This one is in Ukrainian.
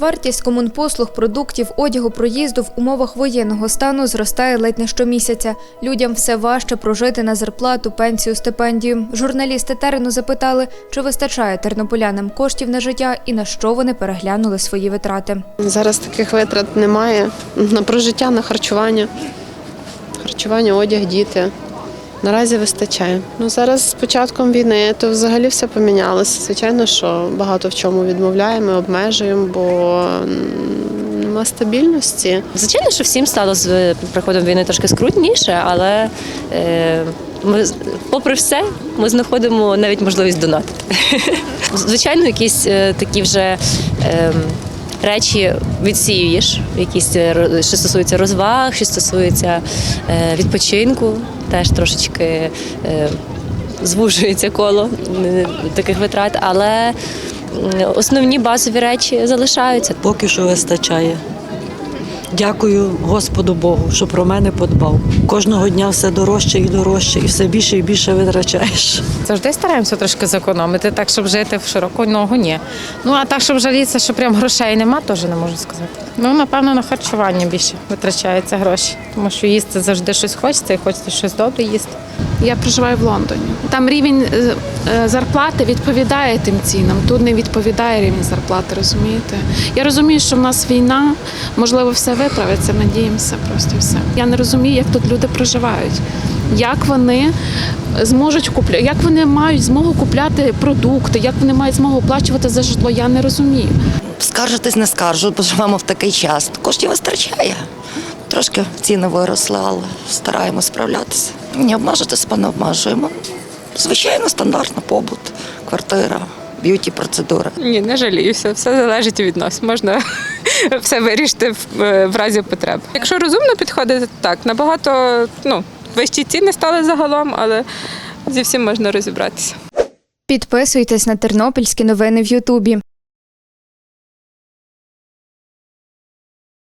Вартість комунпослуг, продуктів, одягу, проїзду в умовах воєнного стану зростає ледь не щомісяця. Людям все важче прожити на зарплату, пенсію, стипендію. Журналісти терену запитали, чи вистачає тернополянам коштів на життя і на що вони переглянули свої витрати. Зараз таких витрат немає. На прожиття, на харчування. Харчування, одяг, діти. Наразі вистачає. Ну зараз з початком війни то взагалі все помінялося. Звичайно, що багато в чому відмовляємо, обмежуємо, бо нема стабільності. Звичайно, що всім стало з приходом війни трошки скрутніше, але е, ми, попри все, ми знаходимо навіть можливість донатити. Звичайно, якісь е, такі вже. Е, Речі відсіюєш, якісь е, що стосується розваг, що стосується е, відпочинку, теж трошечки е, звужується коло таких витрат, але основні базові речі залишаються. Поки що вистачає. Дякую Господу Богу, що про мене подбав. Кожного дня все дорожче і дорожче, і все більше і більше витрачаєш. Завжди стараємося трошки зекономити, так щоб жити в широку ногу, ні. Ну а так, щоб жалітися, що прям грошей нема, теж не можу сказати. Ну, напевно, на харчування більше витрачаються гроші, тому що їсти завжди щось хочеться і хочеться щось добре їсти. Я проживаю в Лондоні. Там рівень е, е, зарплати відповідає тим цінам. Тут не відповідає рівень зарплати, розумієте? Я розумію, що в нас війна, можливо, все виправиться, надіємося просто все. Я не розумію, як тут люди проживають. Як вони зможуть купляти, як вони мають змогу купляти продукти, як вони мають змогу оплачувати за житло, я не розумію. Скаржитись не скаржу, бо живемо в такий час. Коштів вистачає. Трошки ціни виросли, але стараємось справлятися. Не обмежитись, не обмежуємо. Звичайно, стандартно побут, квартира, б'юті процедури. Ні, не жаліюся. Все залежить від нас. Можна все вирішити в, е, в разі потреби. Якщо розумно підходити, так набагато ну, вищі ціни стали загалом, але зі всім можна розібратися. Підписуйтесь на тернопільські новини в Ютубі.